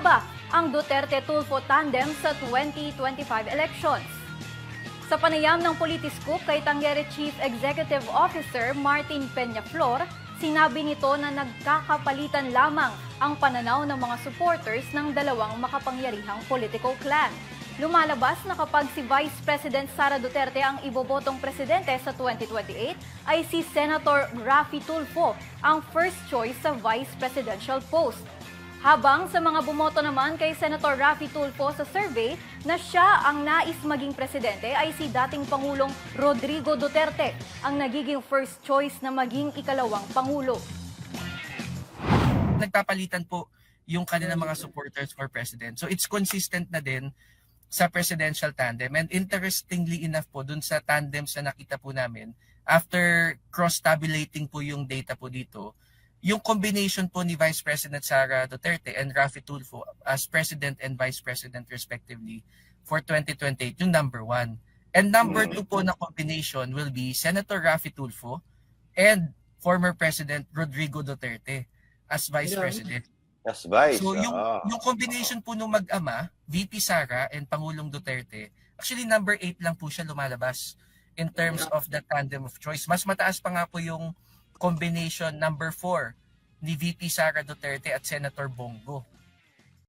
ba ang Duterte-Tulfo tandem sa 2025 elections? Sa panayam ng Politiscoop kay Tangere Chief Executive Officer Martin Peñaflor, sinabi nito na nagkakapalitan lamang ang pananaw ng mga supporters ng dalawang makapangyarihang political clan. Lumalabas na kapag si Vice President Sara Duterte ang ibobotong presidente sa 2028, ay si Senator Raffy Tulfo ang first choice sa vice presidential post. Habang sa mga bumoto naman kay Senator Raffy Tulfo sa survey na siya ang nais maging presidente ay si dating Pangulong Rodrigo Duterte ang nagiging first choice na maging ikalawang Pangulo. nagpapalitan po yung kanilang mga supporters for president. So it's consistent na din sa presidential tandem. And interestingly enough po, dun sa tandems na nakita po namin, after cross-tabulating po yung data po dito, yung combination po ni Vice President Sara Duterte and Rafi Tulfo as President and Vice President respectively for 2028, yung number one. And number two po na combination will be Senator Rafi Tulfo and former President Rodrigo Duterte as Vice Yeah. President. As vice. So yung ah. yung combination po ng mag-ama, VP Sara and Pangulong Duterte, actually number 8 lang po siya lumalabas in terms of the tandem of choice. Mas mataas pa nga po yung combination number 4 ni VP Sara Duterte at Senator Bongo.